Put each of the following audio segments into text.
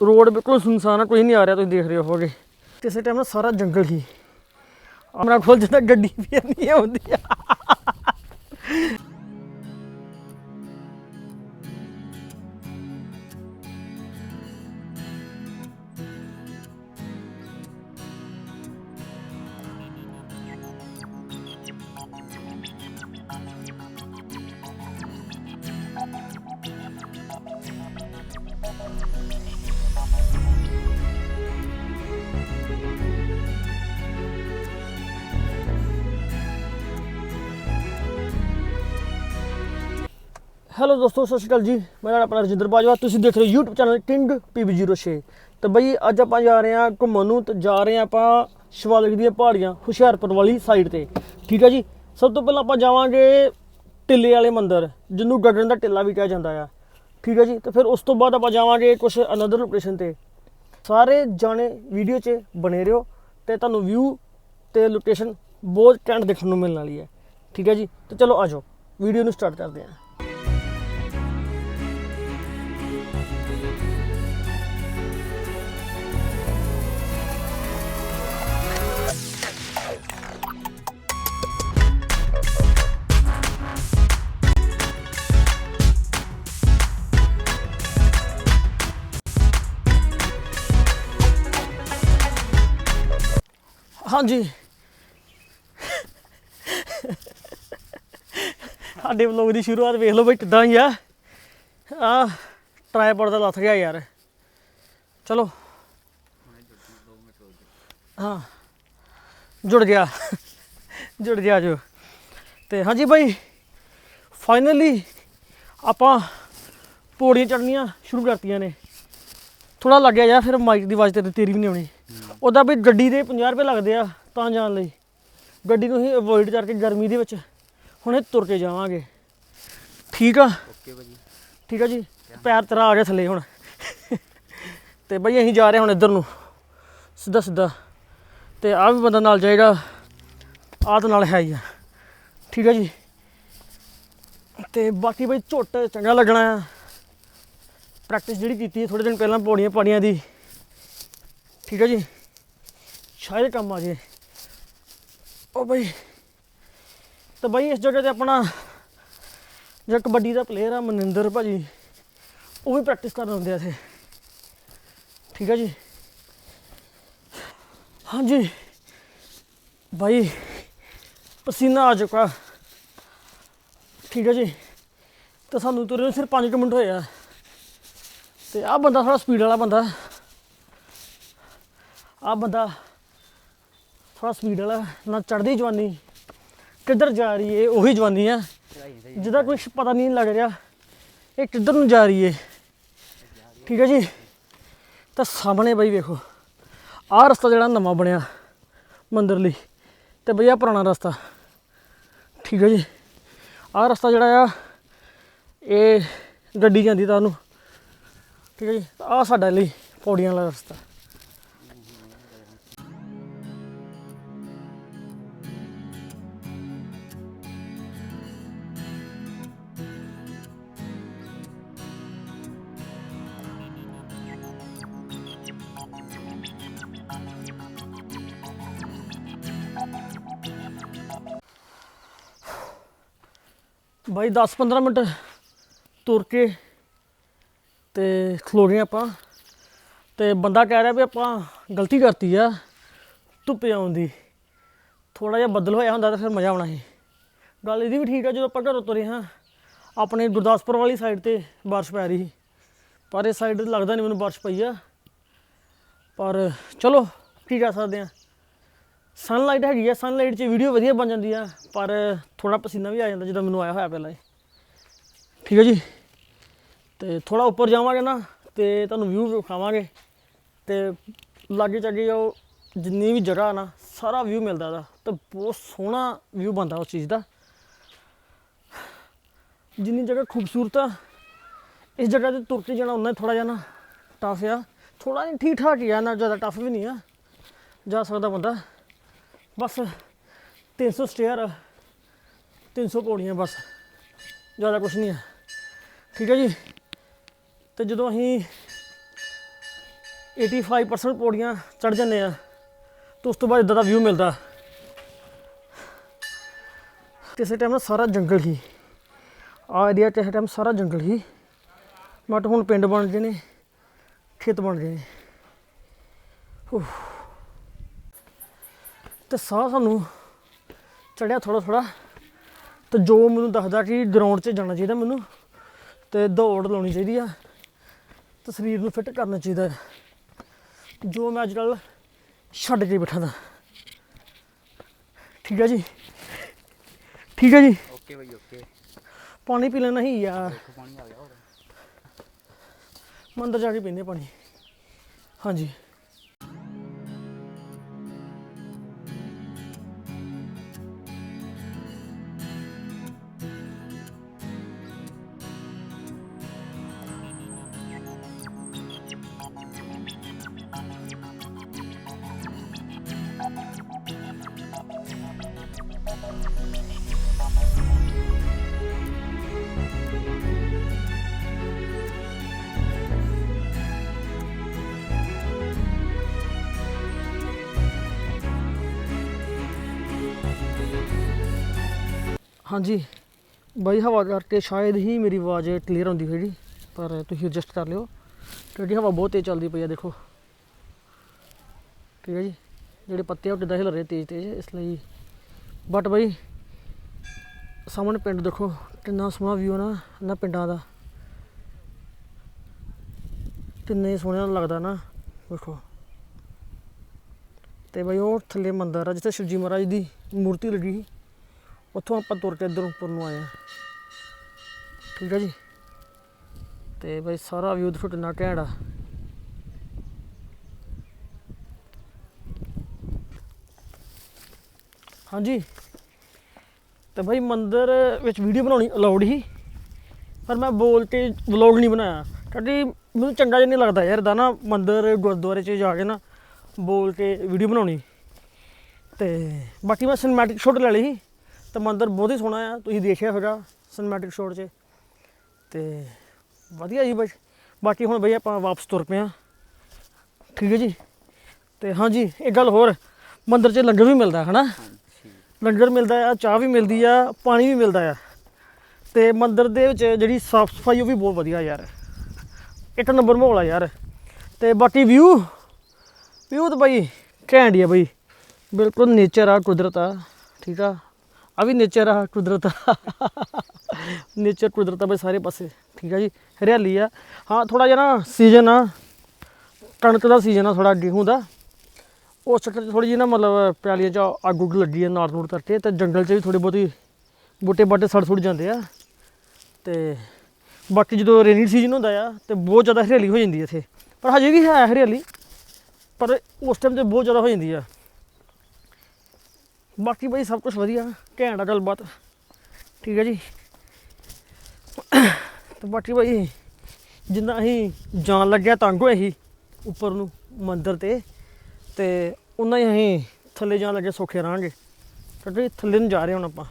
Road ਬਿਲਕੁਲ ਸੁਨਸਾਨ ਆ, ਕੋਈ ਨਹੀਂ ਆ ਰਿਹਾ, ਤੁਸੀਂ ਦੇਖ ਰਹੇ ਹੋਗੇ ਕਿਸੇ ਟਾਈਮ ਨਾ ਸਾਰਾ ਜੰਗਲ ਹੀ। ਆਪਣਾ ਕੋਲ ਜਿੱਦਾਂ, ਗੱਡੀ ਵੀ ਨਹੀਂ ਆਉਂਦੀ ਹੈਲੋ ਦੋਸਤੋ, ਸਤਿ ਸ਼੍ਰੀ ਅਕਾਲ ਜੀ। ਮੈਂ ਤੁਹਾਡਾ ਆਪਣਾ ਰਜਿੰਦਰ ਬਾਜਵਾ। ਤੁਸੀਂ ਦੇਖ ਰਹੇ ਹੋ YouTube ਚੈਨਲ ਕਿੰਗ PB06 ਤੇ ਬਈ, ਅੱਜ ਆਪਾਂ ਜਾ ਰਹੇ ਹਾਂ ਘੁੰਮਣ ਨੂੰ ਤੇ ਜਾ ਰਹੇ ਹਾਂ ਆਪਾਂ ਸ਼ਿਵਾਲਿਕ ਦੀਆਂ ਪਹਾੜੀਆਂ, ਹੁਸ਼ਿਆਰਪੁਰ ਵਾਲੀ ਸਾਈਡ ਤੇ। ਠੀਕ ਹੈ ਜੀ? ਸਭ ਤੋਂ ਪਹਿਲਾਂ ਆਪਾਂ ਜਾਵਾਂਗੇ ਟਿੱਲੇ ਵਾਲੇ ਮੰਦਿਰ, ਜਿਹਨੂੰ ਗੱਡਣ ਦਾ ਟਿੱਲਾ ਵੀ ਕਿਹਾ ਜਾਂਦਾ ਆ। ਠੀਕ ਹੈ ਜੀ? ਤੇ ਫਿਰ ਉਸ ਤੋਂ ਬਾਅਦ ਆਪਾਂ ਜਾਵਾਂਗੇ ਕੁਝ ਅਨਦਰ ਲੋਕੇਸ਼ਨ ਤੇ। ਸਾਰੇ ਜਾਣੇ ਵੀਡੀਓ 'ਚ ਬਣੇ ਰਹੋ ਤੇ ਤੁਹਾਨੂੰ ਵਿਊ ਤੇ ਲੋਕੇਸ਼ਨ ਬਹੁਤ ਘੈਂਟ ਦੇਖਣ ਨੂੰ ਮਿਲਣ ਵਾਲੀ ਹੈ। ਠੀਕ ਹੈ ਜੀ? ਤੇ ਚਲੋ ਆਜੋ ਵੀਡੀਓ ਨੂੰ ਸਟਾਰਟ ਕਰਦੇ ਹਾਂ। ਹਾਂਜੀ। ਸਾਡੇ ਵਲੋਗ ਦੀ ਸ਼ੁਰੂਆਤ ਵੇਖ ਲਓ ਬਈ ਕਿੱਦਾਂ ਹੀ ਆ। ਆ ਟਰਾਈਪੋਡ ਦਾ ਲੱਥ ਗਿਆ ਯਾਰ। ਚਲੋ। ਹਾਂ। ਜੁੜ ਗਿਆ। ਜੁੜ ਗਿਆ ਜੋ। ਤੇ ਹਾਂਜੀ ਬਾਈ ਫਾਈਨਲੀ ਆਪਾਂ ਪੌੜੀਆਂ ਚੜਨੀਆਂ ਸ਼ੁਰੂ ਕਰਤੀਆਂ ਨੇ। ਥੋੜਾ ਲੱਗਿਆ ਯਾਰ, ਫਿਰ ਮਾਈਕ ਦੀ ਆਵਾਜ਼ ਤੇ ਤੇਰੀ ਵੀ ਨਹੀਂ ਆਉਣੀ। ਉਹਦਾ ਵੀ ਗੱਡੀ ਦੇ 50 ਰੁਪਏ ਲੱਗਦੇ ਆ ਤਾਂ ਜਾਣ ਲਈ। ਗੱਡੀ ਨੂੰ ਹੀ ਅਵੋਇਡ ਕਰਕੇ ਗਰਮੀ ਦੇ ਵਿੱਚ ਹੁਣੇ ਤੁਰ ਕੇ ਜਾਵਾਂਗੇ। ਠੀਕ ਆ? ਓਕੇ ਭਾਜੀ। ਠੀਕ ਆ ਜੀ? ਪੈਰ ਤੇਰਾ ਆ ਗਿਆ ਥੱਲੇ ਹੁਣ। ਤੇ ਬਈ ਅਸੀਂ ਜਾ ਰਹੇ ਹੁਣ ਇੱਧਰ ਨੂੰ। ਸਿੱਧਾ ਸਿੱਧਾ। ਤੇ ਆ ਵੀ ਬੰਦਾ ਨਾਲ ਜਾਏਗਾ। ਆਹ ਤਾਂ ਨਾਲ ਹੈ ਹੀ ਆ। ਠੀਕ ਆ ਜੀ? ਤੇ ਬਾਕੀ ਬਈ ਝੁੱਟ ਚੰਗਾ ਲੱਗਣਾ ਆ। ਪ੍ਰੈਕਟਿਸ ਜਿਹੜੀ ਕੀਤੀ ਥੋੜੇ ਦਿਨ ਪਹਿਲਾਂ ਪੌੜੀਆਂ ਪਾੜੀਆਂ ਦੀ। ਠੀਕ ਆ ਜੀ? ਸ਼ਾਇਦ ਕੰਮ ਆ ਜੇ। ਉਹ ਬਈ, ਤਾਂ ਬਈ ਇਸ ਜਗ੍ਹਾ ਤੇ ਆਪਣਾ ਜਿਹੜਾ ਕਬੱਡੀ ਦਾ ਪਲੇਅਰ ਆ ਮਨਿੰਦਰ ਭਾਜੀ, ਉਹ ਵੀ ਪ੍ਰੈਕਟਿਸ ਕਰਨ ਆਉਂਦੇ ਆ ਇੱਥੇ। ਠੀਕ ਹੈ ਜੀ? ਹਾਂਜੀ। ਭਾਈ ਪਸੀਨਾ ਆ ਚੁੱਕਾ। ਠੀਕ ਹੈ ਜੀ? ਤਾਂ ਸਾਨੂੰ ਤੁਰੇ ਨੂੰ ਸਿਰਫ 5 ਮਿੰਟ ਹੋਏ ਆ। ਤੇ ਆਹ ਬੰਦਾ ਥੋੜਾ ਸਪੀਡ ਵਾਲਾ ਬੰਦਾ। ਆਹ ਬੰਦਾ ਥੋੜਾ ਸਪੀਡ ਵਾਲਾ, ਨਾ ਚੜਦੀ ਜਵਾਨੀ। ਕਿੱਧਰ ਜਾ ਰਹੀ ਏ, ਉਹੀ ਜਵਾਨੀ ਆ। ਜਿਹਦਾ ਕੋਈ ਪਤਾ ਨਹੀਂ ਲੱਗ ਰਿਹਾ, ਇਹ ਕਿੱਧਰ ਨੂੰ ਜਾ ਰਹੀ ਏ। ਠੀਕ ਹੈ ਜੀ? ਤਾਂ ਸਾਹਮਣੇ ਬਈ ਵੇਖੋ, ਆਹ ਰਸਤਾ ਜਿਹੜਾ ਨਵਾਂ ਬਣਿਆ, ਮੰਦਰ ਲਈ। ਤੇ ਬਈ ਆ ਪੁਰਾਣਾ ਰਸਤਾ। ਠੀਕ ਹੈ ਜੀ? ਆਹ ਰਸਤਾ ਜਿਹੜਾ ਆ, ਇਹ ਗੱਡੀ ਜਾਂਦੀ ਤਾਂ ਉਹਨੂੰ। ਠੀਕ ਹੈ ਜੀ? ਆਹ ਸਾਡਾ ਲਈ ਪੌੜੀਆਂ ਵਾਲਾ ਰਸਤਾ। ਬਾਈ 10-15 ਮਿੰਟ ਤੁਰ ਕੇ ਤੇ ਖਲੋ ਗਏ ਆਪਾਂ। ਤੇ ਬੰਦਾ ਕਹਿ ਰਿਹਾ ਵੀ ਆਪਾਂ ਗਲਤੀ ਕਰਤੀ ਆ ਧੁੱਪ ਆਉਣ ਦੀ। ਥੋੜਾ ਜਿਹਾ ਬੱਦਲ ਹੋਇਆ ਹੁੰਦਾ ਤਾਂ ਫਿਰ ਮਜ਼ਾ ਆਉਣਾ ਸੀ। ਗੱਲ ਇਹਦੀ ਵੀ ਠੀਕ ਆ, ਜਦੋਂ ਆਪਾਂ ਘਰੋਂ ਤੁਰੇ ਹਾਂ, ਆਪਣੇ ਗੁਰਦਾਸਪੁਰ ਵਾਲੀ ਸਾਈਡ ਤੇ ਬਾਰਿਸ਼ ਪੈ ਰਹੀ ਸੀ। ਪਰ ਇਸ ਸਾਈਡ ਲੱਗਦਾ ਨਹੀਂ ਮੈਨੂੰ ਬਾਰਿਸ਼ ਪਈ ਆ। ਪਰ ਚਲੋ ਕੀ ਕਰ ਸਕਦੇ ਆ। ਸਨਲਾਈਟ ਹੈਗੀ ਆ ਸਨਲਾਈਟ 'ਚ ਵੀਡੀਓ ਵਧੀਆ ਬਣ ਜਾਂਦੀ ਆ, ਪਰ ਥੋੜਾ ਪਸੀਨਾ ਵੀ ਆ ਜਾਂਦਾ ਜਦੋਂ ਮੈਨੂੰ ਆਇਆ ਹੋਇਆ ਪਹਿਲਾਂ ਹੀ। ਠੀਕ ਹੈ ਜੀ? ਤੇ ਥੋੜਾ ਉੱਪਰ ਜਾਵਾਂਗੇ ਨਾ, ਤੇ ਤੁਹਾਨੂੰ ਵਿਊ ਵਿਖਾਵਾਂਗੇ। ਤੇ ਲਾਗੇ ਚਾਗੇ ਉਹ ਜਿੰਨੀ ਵੀ ਜਗ੍ਹਾ ਨਾ, ਸਾਰਾ ਵਿਊ ਮਿਲਦਾ ਦਾ ਤੇ ਬਹੁਤ ਸੋਹਣਾ ਵਿਊ ਬਣਦਾ ਉਸ ਚੀਜ਼ ਦਾ। ਜਿੰਨੀ ਜਗ੍ਹਾ ਖੂਬਸੂਰਤ ਆ, ਇਸ ਜਗ੍ਹਾ ਤੇ ਤੁਰ ਕੇ ਜਾਣਾ ਉਹਨਾਂ ਥੋੜਾ ਜਿਹਾ ਨਾ ਟਫ ਆ। ਥੋੜਾ ਜਿਹਾ ਠੀਕ ਠਾਕ ਹੀ ਆ, ਨਾ ਜ਼ਿਆਦਾ ਟਫ ਵੀ ਨਹੀਂ ਆ, ਜਾ ਸਕਦਾ ਬੰਦਾ। ਬਸ 300 ਸਟੇਅਰ 300 ਪੌੜੀਆਂ, ਬਸ। ਜ਼ਿਆਦਾ ਕੁਝ ਨਹੀਂ ਹੈ ਠੀਕ ਹੈ ਜੀ? ਤੇ ਜਦੋਂ ਅਸੀਂ 85% ਪੌੜੀਆਂ ਚੜ ਜੰਨੇ ਆ ਤੇ ਉਸ ਤੋਂ ਬਾਅਦ ਇਦਾਂ ਦਾ ਵਿਊ ਮਿਲਦਾ। ਕਿਸੇ ਟਾਈਮ ਨਾ ਸਾਰਾ ਜੰਗਲ ਹੀ। ਆ ਏਰੀਆ ਕਿਸੇ ਟਾਈਮ ਸਾਰਾ ਜੰਗਲ ਹੀ। ਬਟ ਹੁਣ ਪਿੰਡ ਬਣ ਗਏ ਨੇ, ਖੇਤ ਬਣ ਗਏ ਨੇ। ਉਫ਼। ਤੇ ਸਾਹ ਸਾਨੂੰ ਚੜਿਆ ਥੋੜਾ ਥੋੜਾ ਤੇ ਜੋ ਮੈਨੂੰ ਦੱਸਦਾ ਕਿ ਗਰਾਊਂਡ 'ਚ ਜਾਣਾ ਚਾਹੀਦਾ ਮੈਨੂੰ ਤੇ ਦੌੜ ਲਾਉਣੀ ਚਾਹੀਦੀ ਆ। ਤੇ ਸਰੀਰ ਨੂੰ ਫਿੱਟ ਕਰਨਾ ਚਾਹੀਦਾ। ਜੋ ਮੈਂ ਅੱਜ ਕੱਲ੍ਹ ਛੱਡ ਕੇ ਬੈਠਾ ਦਾ ਠੀਕ ਹੈ ਜੀ? ਠੀਕ ਹੈ ਜੀ? ਓਕੇ ਭਾਈ ਓਕੇ। ਪਾਣੀ ਪੀ ਲੈਣਾ ਹੀ ਯਾਰ ਦੇਖੋ ਪਾਣੀ ਆ ਗਿਆ ਹੋਰ। ਮੈਂ ਅੰਦਰ ਜਾ ਕੇ ਪੀਂਦੇ ਪਾਣੀ। ਹਾਂਜੀ। ਹਾਂਜੀ। ਬਾਈ, ਹਵਾ ਕਰਕੇ ਸ਼ਾਇਦ ਹੀ ਮੇਰੀ ਆਵਾਜ਼ ਕਲੀਅਰ ਆਉਂਦੀ ਹੋਏਗੀ, ਪਰ ਤੁਸੀਂ ਐਡਜਸਟ ਕਰ ਲਿਓ। ਕਿਉਂਕਿ ਹਵਾ ਬਹੁਤ ਤੇਜ਼ ਚੱਲਦੀ ਪਈ ਆ, ਦੇਖੋ। ਠੀਕ ਹੈ ਜੀ। ਜਿਹੜੇ ਪੱਤੇ ਆ, ਉਹ ਕਿੱਦਾਂ ਹਿਲ ਰਹੇ ਤੇਜ਼ ਤੇਜ਼, ਇਸ ਲਈ ਬਟ ਬਾਈ, ਸਾਹਮਣੇ ਪਿੰਡ ਦੇਖੋ, ਕਿੰਨਾ ਸੋਹਣਾ ਵਿਊ ਨਾ ਨਾ ਪਿੰਡਾਂ ਦਾ। ਕਿੰਨੇ ਸੋਹਣਾ ਲੱਗਦਾ ਨਾ, ਦੇਖੋ। ਤੇ ਬਈ, ਉਹ ਥੱਲੇ ਮੰਦਰ ਆ, ਜਿੱਥੇ ਸ਼ਿਵਜੀ ਮਹਾਰਾਜ ਦੀ ਮੂਰਤੀ ਲੱਗੀ ਸੀ। ਉੱਥੋਂ ਆਪਾਂ ਤੁਰ ਕੇ ਇੱਧਰ ਉੱਪਰ ਨੂੰ ਆਏ ਆ ਠੀਕ ਹੈ ਜੀ? ਤੇ ਬਈ ਸਾਰਾ ਵਿਊ ਦੇਖੋ ਕਿੰਨਾ ਘੈਂਟ ਆ। ਹਾਂਜੀ। ਤੇ ਭਾਈ ਮੰਦਰ ਵਿੱਚ ਵੀਡੀਓ ਬਣਾਉਣੀ ਅਲਾਉਡ ਹੀ ਪਰ ਮੈਂ ਬੋਲ ਕੇ ਵਲੌਗ ਨਹੀਂ ਬਣਾਇਆ। ਕਿਉਂਕਿ ਮੈਨੂੰ ਚੰਗਾ ਜਿਹਾ ਨਹੀਂ ਲੱਗਦਾ ਯਾਰ ਦਾ ਨਾ ਮੰਦਰ ਗੁਰਦੁਆਰੇ 'ਚ ਜਾ ਕੇ ਨਾ ਬੋਲ ਕੇ ਵੀਡੀਓ ਬਣਾਉਣੀ। ਤੇ ਬਾਕੀ ਮੈਂ ਸਿਨੇਮੈਟਿਕ ਸ਼ਾਟ ਲੈ ਲਈ ਸੀ। ਤੇ ਮੰਦਿਰ ਬਹੁਤ ਹੀ ਸੋਹਣਾ ਆ, ਤੁਸੀਂ ਦੇਖਿਆ ਹੋਗਾ ਸਿਨੇਮੈਟਿਕ ਸ਼ਾਟ 'ਚ। ਤੇ ਵਧੀਆ ਜੀ ਬਈ ਬਾਕੀ ਹੁਣ ਬਈ ਆਪਾਂ ਵਾਪਸ ਤੁਰ ਪਏ ਆ ਠੀਕ ਹੈ ਜੀ? ਤੇ ਹਾਂਜੀ ਇੱਕ ਗੱਲ ਹੋਰ, ਮੰਦਿਰ 'ਚ ਲੰਗਰ ਵੀ ਮਿਲਦਾ, ਹਨਾ? ਹਾਂਜੀ ਲੰਗਰ ਮਿਲਦਾ ਆ, ਚਾਹ ਵੀ ਮਿਲਦੀ ਆ, ਪਾਣੀ ਵੀ ਮਿਲਦਾ ਆ। ਤੇ ਮੰਦਿਰ ਦੇ ਵਿੱਚ ਜਿਹੜੀ ਸਾਫ਼ ਸਫ਼ਾਈ ਉਹ ਵੀ ਬਹੁਤ ਵਧੀਆ ਯਾਰ। ਇੱਕ ਨੰਬਰ ਮਾਹੌਲ ਆ ਯਾਰ। ਤੇ ਬਾਕੀ ਵਿਊ ਵਿਊ ਤਾਂ ਬਈ ਘੈਂਟ ਹੀ ਆ ਬਈ। ਬਿਲਕੁਲ ਨੇਚਰ ਆ, ਕੁਦਰਤ ਆ। ਠੀਕ ਆ? ਆ ਵੀ ਨੇਚਰ ਆ, ਕੁਦਰਤ ਨੇਚਰ ਕੁਦਰਤ ਆ ਬਈ ਸਾਰੇ ਪਾਸੇ। ਠੀਕ ਆ ਜੀ, ਹਰਿਆਲੀ ਆ। ਹਾਂ ਥੋੜਾ ਜਿਹਾ ਨਾ ਸੀਜ਼ਨ ਆ। ਕਣਕ ਦਾ ਸੀਜ਼ਨ ਆ ਥੋੜਾ ਗੇਹੂੰ ਦਾ। ਉਸ ਚੱਕਰ 'ਚ ਥੋੜੀ ਜਿਹੀ ਨਾ ਮਤਲਬ ਪਿਆਲੀਆਂ 'ਚ ਅੱਗ ਉੱਗ ਲੱਗੀ ਹੈ ਨਾੜ ਨੂੜ ਕਰਕੇ ਤੇ ਜੰਗਲ 'ਚ ਵੀ ਥੋੜੀ ਬਹੁਤੀ ਬੂਟੇ ਬਾਟੇ ਸੜ ਸੁੜ ਜਾਂਦੇ ਆ। ਤੇ ਬਾਕੀ ਜਦੋਂ ਰੇਨੀ ਸੀਜ਼ਨ ਹੁੰਦਾ ਆ ਤੇ ਬਹੁਤ ਜ਼ਿਆਦਾ ਹਰਿਆਲੀ ਹੋ ਜਾਂਦੀ ਇੱਥੇ। ਪਰ ਹਜੇ ਵੀ ਹੈ ਹਰਿਆਲੀ, ਪਰ ਉਸ ਟਾਈਮ ਤੇ ਬਹੁਤ ਜ਼ਿਆਦਾ ਹੋ ਜਾਂਦੀ ਆ। ਬਾਕੀ ਬਈ ਸਭ ਕੁਝ ਵਧੀਆ, ਘੈਂਟ ਆ ਗੱਲਬਾਤ ਠੀਕ ਹੈ ਜੀ। ਤੇ ਬਾਕੀ ਬਈ ਜਿੰਨਾ ਅਸੀਂ ਜਾਣ ਲੱਗਿਆ ਤੰਗ ਹੋਏ ਸੀ ਉੱਪਰ ਨੂੰ ਮੰਦਰ ਤੇ ਤੇ ਉਹਨਾਂ ਹੀ ਅਸੀਂ ਥੱਲੇ ਜਾਣ ਲੱਗੇ ਸੌਖੇ ਰਹਾਂਗੇ। ਕਿਉਂਕਿ ਥੱਲੇ ਨੂੰ ਜਾ ਰਹੇ ਹੁਣ ਆਪਾਂ।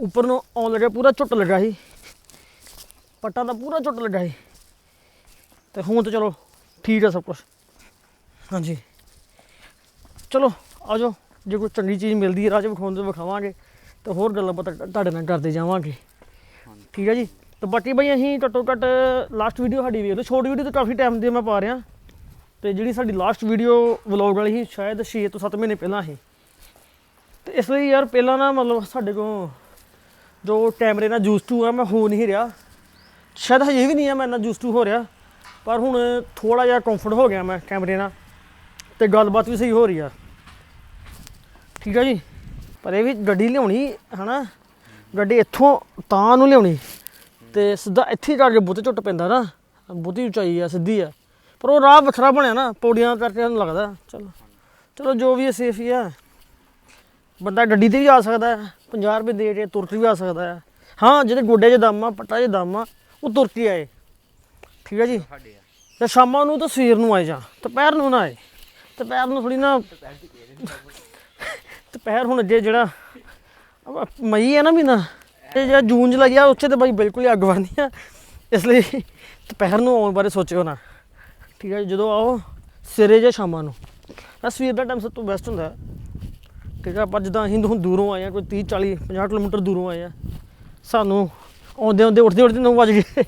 ਉੱਪਰ ਨੂੰ ਆਉਣ ਲੱਗਾ ਪੂਰਾ ਝੁੱਟ ਲੱਗਾ ਸੀ। ਪੱਟਾਂ ਦਾ ਪੂਰਾ ਝੁੱਟ ਲੱਗਾ ਸੀ। ਤੇ ਹੁਣ ਤਾਂ ਚਲੋ ਠੀਕ ਆ ਸਭ ਕੁਝ ਹਾਂਜੀ। ਚਲੋ, ਆ ਜਾਓ। ਜੇ ਕੋਈ ਚੰਗੀ ਚੀਜ਼ ਮਿਲਦੀ ਹੈ 'ਚ ਵਿਖਾਉਣ ਤੇ ਵਿਖਾਵਾਂਗੇ ਤੇ ਹੋਰ ਗੱਲਾਂ ਬਾਤਾਂ ਤੁਹਾਡੇ ਨਾਲ ਕਰਦੇ ਜਾਵਾਂਗੇ। ਠੀਕ ਹੈ ਜੀ? ਤੇ ਬਾਕੀ ਬਈ ਅਸੀਂ ਘੱਟੋ ਘੱਟ ਲਾਸਟ ਵੀਡੀਓ ਸਾਡੀ ਵੇਖ ਲਓ। ਛੋਟੀ ਵੀਡੀਓ ਤਾਂ ਕਾਫੀ ਟਾਈਮ ਦੀ ਮੈਂ ਪਾ ਰਿਹਾ। ਤੇ ਜਿਹੜੀ ਸਾਡੀ ਲਾਸਟ ਵੀਡੀਓ ਵਲੌਗ ਵਾਲੀ ਸੀ ਸ਼ਾਇਦ 6 ਤੋਂ 7 ਮਹੀਨੇ ਪਹਿਲਾਂ ਸੀ। ਤੇ ਇਸ ਲਈ ਯਾਰ ਪਹਿਲਾਂ ਨਾ ਮਤਲਬ ਸਾਡੇ ਕੋਲ ਜੋ ਕੈਮਰੇ ਨਾਲ ਯੂਜ਼ ਟੂ ਆ ਮੈਂ ਹੋ ਨਹੀਂ ਰਿਹਾ। ਸ਼ਾਇਦ ਹਜੇ ਵੀ ਨਹੀਂ ਆ ਮੈਂ ਇੰਨਾ ਯੂਜ਼ ਟੂ ਹੋ ਰਿਹਾ। ਪਰ ਹੁਣ ਥੋੜਾ ਜਿਹਾ ਕੰਫਰਟ ਹੋ ਗਿਆ ਮੈਂ ਕੈਮਰੇ ਨਾਲ। ਤੇ ਗੱਲਬਾਤ ਵੀ ਸਹੀ ਹੋ ਰਹੀ ਆ। ਠੀਕ ਆ ਜੀ? ਪਰ ਇਹ ਵੀ ਗੱਡੀ ਲਿਆਉਣੀ, ਹਨਾ? ਗੱਡੀ ਇੱਥੋਂ ਤਾਂ ਨੂੰ ਲਿਆਉਣੀ। ਤੇ ਸਿੱਧਾ ਇੱਥੇ ਜਾ ਕੇ ਬਹੁਤੇ ਝੁੱਟ ਪੈਂਦਾ ਨਾ। ਬਹੁਤੀ ਉਚਾਈ ਆ, ਸਿੱਧੀ ਆ। ਪਰ ਉਹ ਰਾਹ ਵੱਖਰਾ ਬਣਿਆ ਨਾ, ਪੌੜੀਆਂ ਕਰਕੇ ਸਾਨੂੰ ਲੱਗਦਾ। ਚਲੋ ਚਲੋ ਜੋ ਵੀ ਹੈ ਸੇਫ ਹੀ ਆ। ਬੰਦਾ ਗੱਡੀ ਤੇ ਵੀ ਆ ਸਕਦਾ ਹੈ 50 ਰੁਪਏ ਦੇ ਕੇ ਤੁਰ ਕੇ ਵੀ ਆ ਸਕਦਾ ਹੈ। ਹਾਂ ਜਿਹਦੇ ਗੋਡੇ 'ਚ ਦਮ ਆ, ਪੱਟਾ 'ਚ ਦਮ ਆ, ਉਹ ਤੁਰ ਕੇ ਆਏ। ਠੀਕ ਹੈ ਜੀ? ਸਾਡੇ ਤੇ ਸ਼ਾਮਾਂ ਨੂੰ ਤਾਂ ਸਵੇਰ ਨੂੰ ਆਏ ਜਾਂ, ਦੁਪਹਿਰ ਨੂੰ ਨਾ ਆਏ। ਦੁਪਹਿਰ ਨੂੰ ਥੋੜੀ ਨਾ ਦੁਪਹਿਰ ਹੁਣ ਅੱਗੇ ਜਿਹੜਾ ਮਈ ਹੈ ਨਾ ਮਹੀਨਾ ਇਹ ਜਿਹੜਾ ਜੂਨ ਚ ਲੱਗਿਆ ਉੱਥੇ ਤੇ ਬਾਈ ਬਿਲਕੁਲ ਹੀ ਅੱਗ ਵਰਨੀ ਆ। ਇਸ ਲਈ ਦੁਪਹਿਰ ਨੂੰ ਆਉਣ ਬਾਰੇ ਸੋਚਿਓ ਨਾ। ਠੀਕ ਹੈ ਜੀ, ਜਦੋਂ ਆਓ ਸਵੇਰੇ ਜਾਂ ਸ਼ਾਮਾਂ ਨੂੰ। ਸਵੇਰ ਦਾ ਟਾਈਮ ਸਭ ਤੋਂ ਬੈਸਟ ਹੁੰਦਾ। ਠੀਕ ਹੈ ਆਪਾਂ ਜਿੱਦਾਂ ਹਿੰਦੂ ਹੁਣ ਦੂਰੋਂ ਆਏ ਆ ਕੋਈ 30 40 50 ਕਿਲੋਮੀਟਰ ਦੂਰੋਂ ਆਏ ਆ ਸਾਨੂੰ ਆਉਂਦੇ ਆਉਂਦੇ ਉੱਠਦੇ ਉੱਠਦੇ 9 ਵਜ ਗਏ।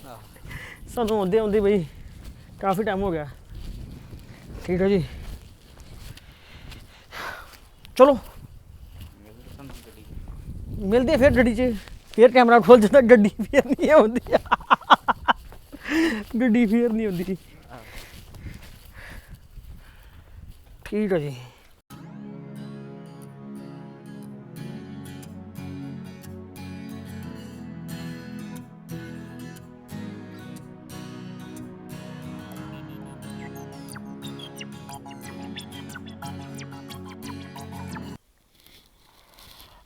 ਸਾਨੂੰ ਆਉਂਦੇ ਆਉਂਦੇ ਬਈ ਕਾਫੀ ਟਾਈਮ ਹੋ ਗਿਆ। ਠੀਕ ਹੈ ਜੀ। ਚਲੋ। ਮਿਲਦੇ ਫਿਰ ਗੱਡੀ 'ਚ। ਫਿਰ ਕੈਮਰਾ ਖੋਲ ਜਾਂਦਾ ਗੱਡੀ ਫੇਰ ਨਹੀਂ ਆਉਂਦੀ। ਗੱਡੀ ਫੇਰ ਨਹੀਂ ਆਉਂਦੀ। ਠੀਕ ਹੈ ਜੀ।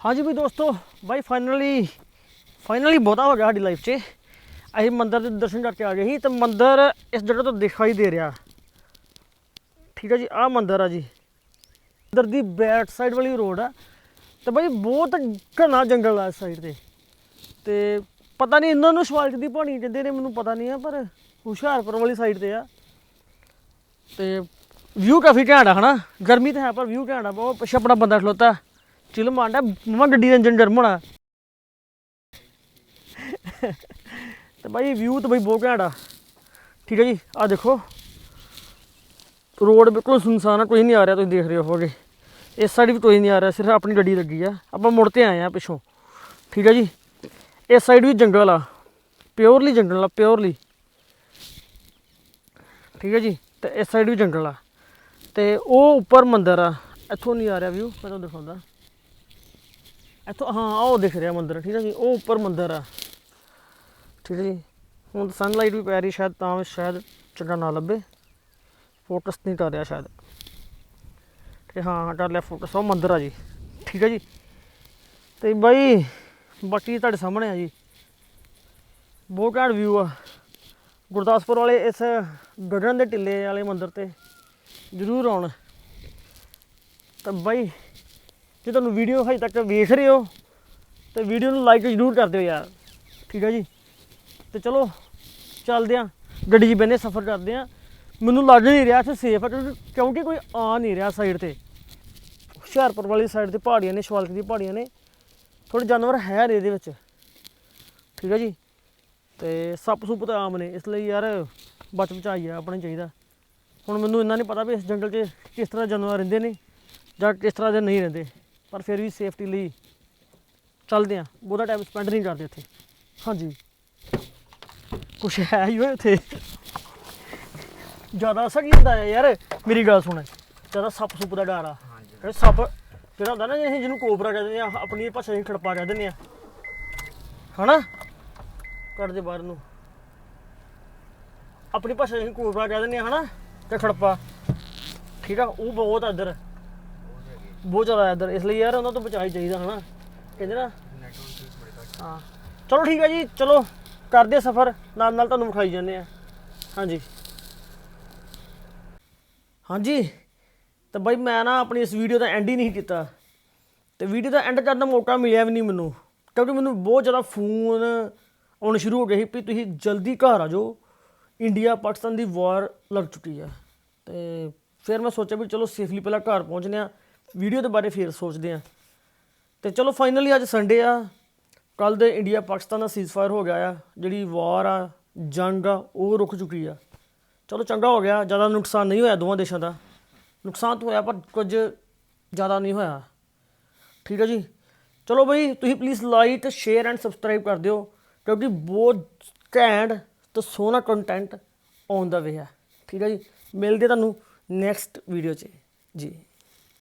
ਹਾਂਜੀ ਵੀ ਦੋਸਤੋ, ਬਾਈ ਫਾਈਨਲੀ ਫਾਈਨਲੀ ਬਹੁਤਾ ਹੋ ਗਿਆ ਸਾਡੀ ਲਾਈਫ 'ਚ। ਅਸੀਂ ਮੰਦਰ ਦੇ ਦਰਸ਼ਨ ਕਰਕੇ ਆ ਗਏ ਸੀ ਤੇ ਮੰਦਰ ਇਸ ਜਗ੍ਹਾ ਤੋਂ ਦਿਖਾਈ ਦੇ ਰਿਹਾ। ਠੀਕ ਹੈ ਜੀ, ਆਹ ਮੰਦਰ ਆ ਜੀ। ਇੱਧਰ ਦੀ ਬੈਕ ਸਾਈਡ ਵਾਲੀ ਰੋਡ ਆ। ਤੇ ਬਾਈ ਬਹੁਤ ਘਣਾ ਜੰਗਲ ਆ ਇਸ ਸਾਈਡ ਤੇ। ਤੇ ਪਤਾ ਨਹੀਂ ਇਹਨਾਂ ਨੂੰ ਸ਼ਿਵਾਲਿਕ ਦੀ ਪਹਾੜੀ ਕਹਿੰਦੇ ਨੇ, ਮੈਨੂੰ ਪਤਾ ਨਹੀਂ ਆ, ਪਰ ਹੁਸ਼ਿਆਰਪੁਰ ਵਾਲੀ ਸਾਈਡ ਤੇ ਆ। ਤੇ ਵਿਊ ਕਾਫੀ ਘੈਂਟ ਆ, ਹਨਾ? ਗਰਮੀ ਤਾਂ ਹੈ, ਪਰ ਵਿਊ ਘੈਂਟ ਆ। ਬਹੁਤ ਪਿੱਛੇ ਆਪਣਾ ਬੰਦਾ ਖਲੋਤਾ। ਚਿਲ ਮਾਰਦਾ ਮਮਾ ਗੱਡੀ ਦਾ ਇੰਜਨ ਗਰਮ ਹੋਣਾ। ਤੇ ਬਾਈ ਵਿਊ ਤਾਂ ਬਾਈ ਬਹੁਤ ਘੈਂਟ ਆ। ਠੀਕ ਹੈ ਜੀ ਆ ਦੇਖੋ। ਰੋਡ ਬਿਲਕੁਲ ਸੁਨਸਾਨ ਆ, ਕੋਈ ਨਹੀਂ ਆ ਰਿਹਾ, ਤੁਸੀਂ ਦੇਖ ਰਹੇ ਹੋਗੇ ਇਸ ਸਾਈਡ ਵੀ ਕੋਈ ਨਹੀਂ ਆ ਰਿਹਾ, ਸਿਰਫ ਆਪਣੀ ਗੱਡੀ ਲੱਗੀ ਆ। ਆਪਾਂ ਮੁੜ ਤੇ ਆਏ ਆ ਪਿੱਛੋਂ। ਠੀਕ ਹੈ ਜੀ, ਇਸ ਸਾਈਡ ਵੀ ਜੰਗਲ ਆ। ਪਿਓਰਲੀ ਜੰਗਲ ਆ ਪਿਓਰਲੀ ਠੀਕ ਹੈ ਜੀ, ਤੇ ਇਸ ਸਾਈਡ ਵੀ ਜੰਗਲ ਆ। ਤੇ ਉਹ ਉੱਪਰ ਮੰਦਿਰ ਆ। ਇੱਥੋਂ ਨਹੀਂ ਆ ਰਿਹਾ ਵਿਊ ਮੈਂ ਤੁਹਾਨੂੰ ਦਿਖਾਉਂਦਾ। ਇੱਥੋਂ, ਹਾਂ ਉਹ ਦਿਖ ਰਿਹਾ ਮੰਦਿਰ, ਠੀਕ ਹੈ ਜੀ, ਉਹ ਉੱਪਰ ਮੰਦਿਰ ਆ। ਠੀਕ ਹੈ ਜੀ, ਹੁਣ ਸਨਲਾਈਟ ਵੀ ਪੈ ਰਹੀ ਸ਼ਾਇਦ, ਤਾਂ ਸ਼ਾਇਦ ਚੰਗਾ ਨਾ ਲੱਭੇ। ਫੋਕਸ ਨਹੀਂ ਕਰ ਰਿਹਾ ਸ਼ਾਇਦ। ਤੇ ਹਾਂ ਕਰ ਲਿਆ ਫੋਕਸ ਉਹ ਮੰਦਿਰ ਆ ਜੀ। ਠੀਕ ਹੈ ਜੀ। ਤੇ ਬਾਈ, ਬਾਕੀ ਤੁਹਾਡੇ ਸਾਹਮਣੇ ਆ ਜੀ। ਬਹੁਤ ਘੈਂਟ ਵਿਊ ਆ। ਗੁਰਦਾਸਪੁਰ ਵਾਲੇ ਇਸ ਗਗਨ ਦੇ ਟਿੱਲੇ ਵਾਲੇ ਮੰਦਿਰ ਤੇ ਜ਼ਰੂਰ ਆਉਣ। ਤਾਂ ਬਾਈ ਜੇ ਤੁਹਾਨੂੰ ਵੀਡੀਓ ਹਜੇ ਤੱਕ ਵੇਖ ਰਹੇ ਹੋ, ਤੇ ਵੀਡੀਓ ਨੂੰ ਲਾਈਕ ਜ਼ਰੂਰ ਕਰ ਦਿਓ ਯਾਰ। ਠੀਕ ਹੈ ਜੀ? ਤੇ ਚਲੋ, ਚੱਲਦੇ ਆਂ। ਗੱਡੀ 'ਚ ਬਹਿਨੇ ਸਫ਼ਰ ਕਰਦੇ ਆਂ। ਮੈਨੂੰ ਲੱਗ ਨਹੀਂ ਰਿਹਾ ਇੱਥੇ ਸੇਫ ਹੈ ਕਿਉਂਕਿ- ਕੋਈ ਆ ਨਹੀਂ ਰਿਹਾ ਸਾਈਡ ਤੇ। ਹੁਸ਼ਿਆਰਪੁਰ ਵਾਲੀ ਸਾਈਡ ਤੇ ਪਹਾੜੀਆਂ ਨੇ, ਸ਼ਿਵਾਲਿਕ ਦੀ ਪਹਾੜੀਆਂ ਨੇ। ਥੋੜੇ ਜਾਨਵਰ ਹੈ ਨੇ ਇਹਦੇ ਵਿੱਚ। ਠੀਕ ਹੈ ਜੀ? ਤੇ ਸੱਪ ਸੁੱਪ ਤਾਂ ਆਮ ਨੇ, ਇਸ ਲਈ ਯਾਰ ਬਚ ਬਚਾਈ ਆ, ਆਪਣੀ ਚਾਹੀਦਾ। ਹੁਣ ਮੈਨੂੰ ਇੰਨਾ ਨਹੀਂ ਪਤਾ ਵੀ ਇਸ ਜੰਗਲ 'ਚ ਕਿਸ ਤਰ੍ਹਾਂ ਜਾਨਵਰ ਰਹਿੰਦੇ ਨੇ ਜਾਂ ਕਿਸ ਤਰ੍ਹਾਂ ਦੇ ਨਹੀਂ ਰਹਿੰਦੇ। ਪਰ ਫਿਰ ਵੀ ਸੇਫਟੀ ਲਈ ਚੱਲਦੇ ਆ ਬਹੁਤਾ ਟਾਈਮ ਸਪੈਂਡ ਨਹੀਂ ਕਰਦੇ ਇੱਥੇ। ਹਾਂਜੀ। ਕੁਛ ਹੈ ਹੀ ਓਏ ਇੱਥੇ। ਜ਼ਿਆਦਾ ਅਸਰ ਕੀ ਹੁੰਦਾ ਹੈ ਯਾਰ। ਮੇਰੀ ਗੱਲ ਸੁਣ। ਜ਼ਿਆਦਾ ਸੱਪ ਸੁੱਪ ਦਾ ਡਰ ਆ। ਹਾਂਜੀ। ਇਹ ਸੱਪ ਜਿਹੜਾ ਹੁੰਦਾ ਨਾ ਅਸੀਂ ਜਿਹਨੂੰ ਕੋਬਰਾ ਕਹਿੰਦੇ ਆ ਆਪਣੀ ਭਾਸ਼ਾ ਵਿੱਚ ਖੜਪਾ ਕਹਿ ਦਿੰਦੇ ਆ। ਹਨਾ? ਕੱਢ ਦੇ ਬਾਹਰ ਨੂੰ। ਆਪਣੀ ਭਾਸ਼ਾ ਵਿੱਚ ਕੋਬਰਾ ਕਹਿ ਦਿੰਦੇ ਆ ਹਨਾ? ਤੇ ਖੜਪਾ। ਠੀਕ ਆ? ਉਹ ਬਹੁਤ ਆ ਇੱਧਰ। ਬਹੁਤ ਜ਼ਿਆਦਾ ਇੱਧਰ, ਇਸ ਲਈ ਯਾਰ ਉਹਨਾਂ ਤੋਂ ਬਚਾਈ ਚਾਹੀਦਾ, ਹਨਾ? ਕਹਿੰਦੇ ਨਾ, ਹਾਂ। ਚਲੋ ਠੀਕ ਹੈ ਜੀ, ਚਲੋ, ਕਰਦੇ ਸਫ਼ਰ, ਨਾਲ ਨਾਲ ਤੁਹਾਨੂੰ ਵਿਖਾਈ ਜਾਂਦੇ ਆ। ਹਾਂਜੀ। ਹਾਂਜੀ, ਤਾਂ ਬਾਈ ਮੈਂ ਨਾ ਆਪਣੀ ਇਸ ਵੀਡੀਓ ਦਾ ਐਂਡ ਹੀ ਨਹੀਂ ਕੀਤਾ। ਤੇ ਵੀਡੀਓ ਦਾ ਐਂਡ ਕਰਨ ਦਾ ਮੌਕਾ ਮਿਲਿਆ ਵੀ ਨਹੀਂ ਮੈਨੂੰ, ਕਿਉਂਕਿ ਮੈਨੂੰ ਬਹੁਤ ਜ਼ਿਆਦਾ ਫੋਨ ਆਉਣੇ ਸ਼ੁਰੂ ਹੋ ਗਏ ਸੀ ਵੀ ਤੁਸੀਂ ਜਲਦੀ ਘਰ ਆ ਜਾਓ। ਇੰਡੀਆ ਪਾਕਿਸਤਾਨ ਦੀ ਵਾਰ ਲੱਗ ਚੁੱਕੀ ਆ। ਤੇ ਫਿਰ ਮੈਂ ਸੋਚਿਆ ਵੀ ਚਲੋ ਸੇਫਲੀ ਪਹਿਲਾਂ ਘਰ ਪਹੁੰਚਦੇ ਆ। ਵੀਡੀਓ ਦੇ ਬਾਰੇ ਫਿਰ ਸੋਚਦੇ ਆ। ਤੇ ਚਲੋ ਫਾਈਨਲੀ ਅੱਜ ਸੰਡੇ ਆ। ਕੱਲ ਦੇ ਇੰਡੀਆ ਪਾਕਿਸਤਾਨ ਦਾ ਸੀਜ਼ਫਾਇਰ ਹੋ ਗਿਆ ਆ। ਜਿਹੜੀ ਵਾਰ ਆ, ਜੰਗ ਆ, ਉਹ ਰੁਕ ਚੁੱਕੀ ਆ। ਚਲੋ ਚੰਗਾ ਹੋ ਗਿਆ। ਜ਼ਿਆਦਾ ਨੁਕਸਾਨ ਨਹੀਂ ਹੋਇਆ ਦੋਵਾਂ ਦੇਸ਼ਾਂ ਦਾ। ਨੁਕਸਾਨ ਤਾਂ ਹੋਇਆ, ਪਰ ਕੁਝ ਜ਼ਿਆਦਾ ਨਹੀਂ ਹੋਇਆ। ਠੀਕ ਹੈ ਜੀ? ਚਲੋ ਬਈ, ਤੁਸੀਂ please like share and subscribe ਕਰ ਦਿਓ। ਕਿਉਂਕਿ ਬਹੁਤ ਘੈਂਟ ਤੇ ਸੋਹਣਾ ਕੰਟੈਂਟ ਆਉਣ ਦਾ ਵੇ ਆ। ਠੀਕ ਹੈ ਜੀ? ਮਿਲਦੇ ਤੁਹਾਨੂੰ ਨੈਕਸਟ ਵੀਡੀਓ 'ਚ। ਜੀ।